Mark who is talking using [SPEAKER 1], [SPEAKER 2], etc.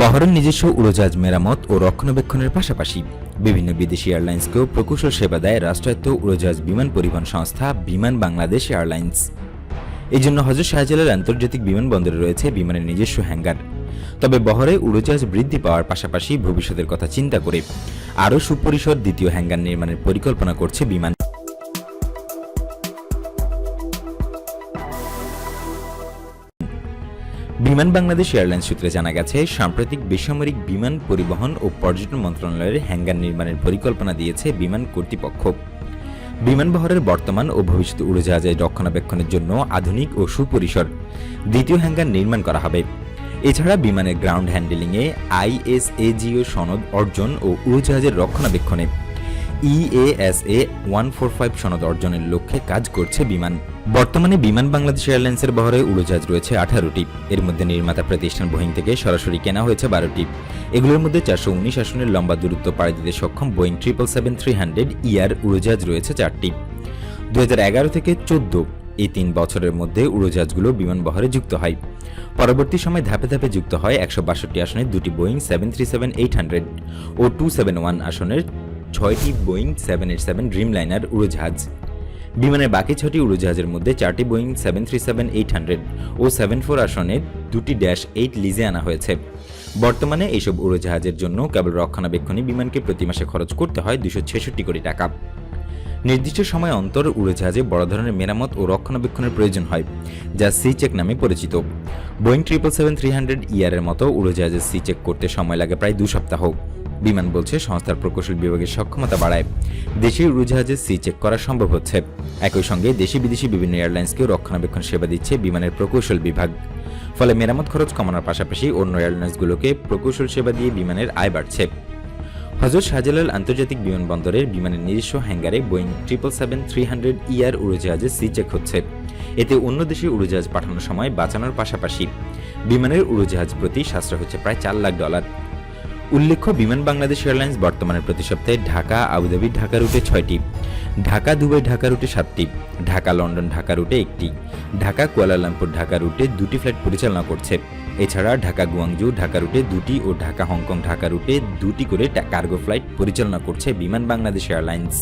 [SPEAKER 1] বহরের নিজস্ব উড়োজাহাজ মেরামত ও রক্ষণাবেক্ষণের পাশাপাশি বিভিন্ন বিদেশি এয়ারলাইন্সকেও প্রকৌশল সেবা দেয় রাষ্ট্রায়ত্ত উড়োজাহাজ বিমান পরিবহন সংস্থা বিমান বাংলাদেশ এয়ারলাইন্স। এই জন্য হজরত শাহজালাল আন্তর্জাতিক বিমানবন্দরে রয়েছে বিমানের নিজস্ব হ্যাঙ্গার। তবে বহরে উড়োজাহাজ বৃদ্ধি পাওয়ার পাশাপাশি ভবিষ্যতের কথা চিন্তা করে আরও সুপরিসর দ্বিতীয় হ্যাঙ্গার নির্মাণের পরিকল্পনা করছে বিমান বিমান বাংলাদেশ এয়ারলাইন্স সূত্রে জানা গেছে, সাম্প্রতিক বেসামরিক বিমান পরিবহন ও পর্যটন মন্ত্রণালয়ের হ্যাঙ্গার নির্মাণের পরিকল্পনা দিয়েছে বিমান কর্তৃপক্ষ। বিমান বহরের বর্তমান ও ভবিষ্যৎ উড়োজাহাজের রক্ষণাবেক্ষণের জন্য আধুনিক ও সুপরিসর দ্বিতীয় হ্যাঙ্গার নির্মাণ করা হবে। এছাড়া বিমানের গ্রাউন্ড হ্যান্ডেলিংয়ে আইএসএজিও সনদ অর্জন ও উড়োজাহাজের রক্ষণাবেক্ষণে ইএএসএ ওয়ান ফোর ফাইভ সনদ অর্জনের লক্ষ্যে কাজ করছে বিমান। বর্তমানে বিমান বাংলাদেশ এয়ারলাইন্সের বহরে উড়োজাহাজ রয়েছে আঠারোটি। এর মধ্যে নির্মাতা প্রতিষ্ঠান বোয়িং থেকে সরাসরি কেনা হয়েছে বারোটি। এগুলোর মধ্যে চারশো উনিশ আসনের লম্বা দূরত্ব পাড়ি দিতে সক্ষম Boeing triple seven three hundred ER উড়োজাহাজ রয়েছে চারটি। দু হাজার এগারো থেকে চোদ্দ এই তিন বছরের মধ্যে উড়োজাহাজগুলো বিমান বহরে যুক্ত হয়। পরবর্তী সময় ধাপে ধাপে যুক্ত হয় একশো বাষট্টি আসনের দুটি Boeing seven three seven eight hundred ও টু সেভেন ওয়ান আসনের ছয়টি Boeing seven eight seven Dreamliner উড়োজাহাজ। বিমানের বাকি ছটি উড়োজাহাজের মধ্যে চারটি Boeing seven three seven eight hundred ও সেভেন ফোর আসনের দুটি ড্যাশ এইট লিজে আনা হয়েছে। বর্তমানে এইসব উড়োজাহাজের জন্য কেবল রক্ষণাবেক্ষণে বিমানকে প্রতি মাসে খরচ করতে হয় দুশো ছেষট্টি কোটি টাকা। নির্দিষ্ট সময় অন্তর উড়োজাহাজে বড় ধরনের মেরামত ও রক্ষণাবেক্ষণের প্রয়োজন হয়, যা সি চেক নামে পরিচিত। Boeing triple seven three hundred ইয়ারের মতো উড়োজাহাজের সি চেক করতে সময় লাগে প্রায় দু সপ্তাহ। বিমান বলছে, সংস্থার প্রকৌশল বিভাগের সক্ষমতা বাড়ায়। দেশি উড়োজাহাজে সি চেক করা সম্ভব হচ্ছে। একই সঙ্গে দেশি বিদেশি বিভিন্ন এয়ারলাইন্সকেও রক্ষণাবেক্ষণ সেবা দিচ্ছে বিমানের প্রকৌশল বিভাগ। ফলে মেরামত খরচ কমানোর পাশাপাশি অন্য এয়ারলাইন্সগুলোকে প্রকৌশল সেবা দিয়ে বিমানের আয় বাড়ছে। হজরত শাহজালাল আন্তর্জাতিক বিমানবন্দরের বিমানের নিজস্ব হ্যাঙ্গারে Boeing triple seven three hundred ER উড়োজাহাজে সি চেক হচ্ছে। এতে অন্য দেশে উড়োজাহাজ পাঠানোর সময় বাঁচানোর পাশাপাশি বিমানের উড়োজাহাজ প্রতি সাশ্রয় হচ্ছে প্রায় চার লাখ ডলার। উল্লেখ্য, বিমান বাংলাদেশ এয়ারলাইন্স বর্তমানে প্রতি সপ্তাহে ঢাকা, আবুধাবি ঢাকা রুটে ছয়টি, ঢাকা, দুবাই ঢাকা রুটে সাতটি, ঢাকা, লন্ডন ঢাকা রুটে একটি, ঢাকা, কুয়ালালামপুর ঢাকা রুটে দুটি ফ্লাইট পরিচালনা করছে। এছাড়া ঢাকা, গুয়াংজু ঢাকা রুটে দুটি ও ঢাকা, হংকং ঢাকা রুটে দুটি করে কার্গো ফ্লাইট পরিচালনা করছে বিমান বাংলাদেশ এয়ারলাইন্স।